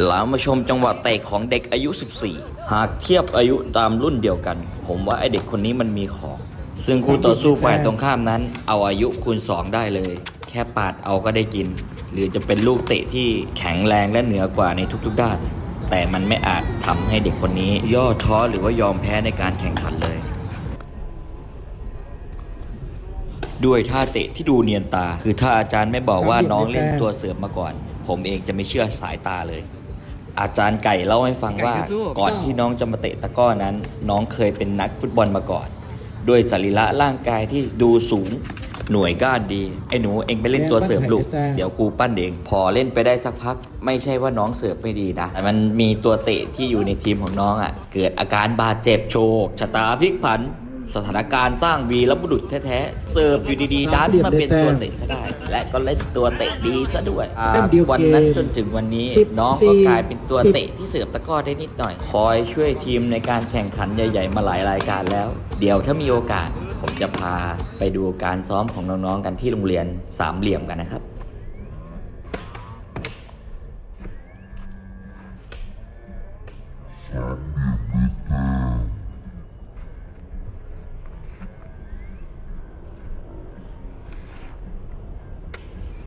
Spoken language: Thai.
เรามาชมจังหวะเตะของเด็กอายุ 14 หากเทียบอายุตามรุ่นเดียวกัน ผมว่าไอเด็กคนนี้มันมีของ ซึ่งคู่ต่อสู้ฝ่ายตรงข้ามนั้น เอาอายุคูณ 2 ได้เลย แค่ปาดเอาก็ได้กิน หรือจะเป็นลูกเตะที่แข็งแรงและเหนือกว่าในทุกๆด้าน แต่มันไม่อาจทำให้เด็กคนนี้ย่อท้อหรือว่ายอมแพ้ในการแข่งขันเลย ด้วยท่าเตะที่ดูเนียนตา คือถ้าอาจารย์ไม่บอกว่าน้องเล่นตัวเสือมมาก่อน ผมเองจะไม่เชื่อสายตาเลย อาจารย์ไก่เล่าให้ฟังว่าไก่สู้ก่อนที่น้องจะมาเตะตะกร้อนั้น น้องเคยเป็นนักฟุตบอลมาก่อน ด้วยสรีระร่างกายที่ดูสูง หน่วยก้านดี ไอ้หนูเองไปเล่นตัวเสิร์ฟลูก เดี๋ยวครูปั้นเอง พอเล่นไปได้สักพัก ไม่ใช่ว่าน้องเสิร์ฟไม่ดีนะแต่มันมีตัวเตะที่อยู่ในทีมของน้องอะ เกิดอาการบาดเจ็บโชกชะตาพลิกผัน สถานการณ์สร้างวีรบุรุษแท้ๆ เสิร์ฟอยู่ดีๆดันมาเป็นตัวเตะซะได้และก็เล่นตัวเตะดีซะด้วยวันนั้นจนถึงวันนี้ น้องก็กลายเป็นตัวเตะที่เสิร์ฟตะก้อได้นิดหน่อย คอยช่วยทีมในการแข่งขันใหญ่ๆ มาหลายรายการแล้ว เดี๋ยวถ้ามีโอกาส ผมจะพาไปดูการซ้อมของน้องๆกันที่โรงเรียนสามเหลี่ยมกันนะครับส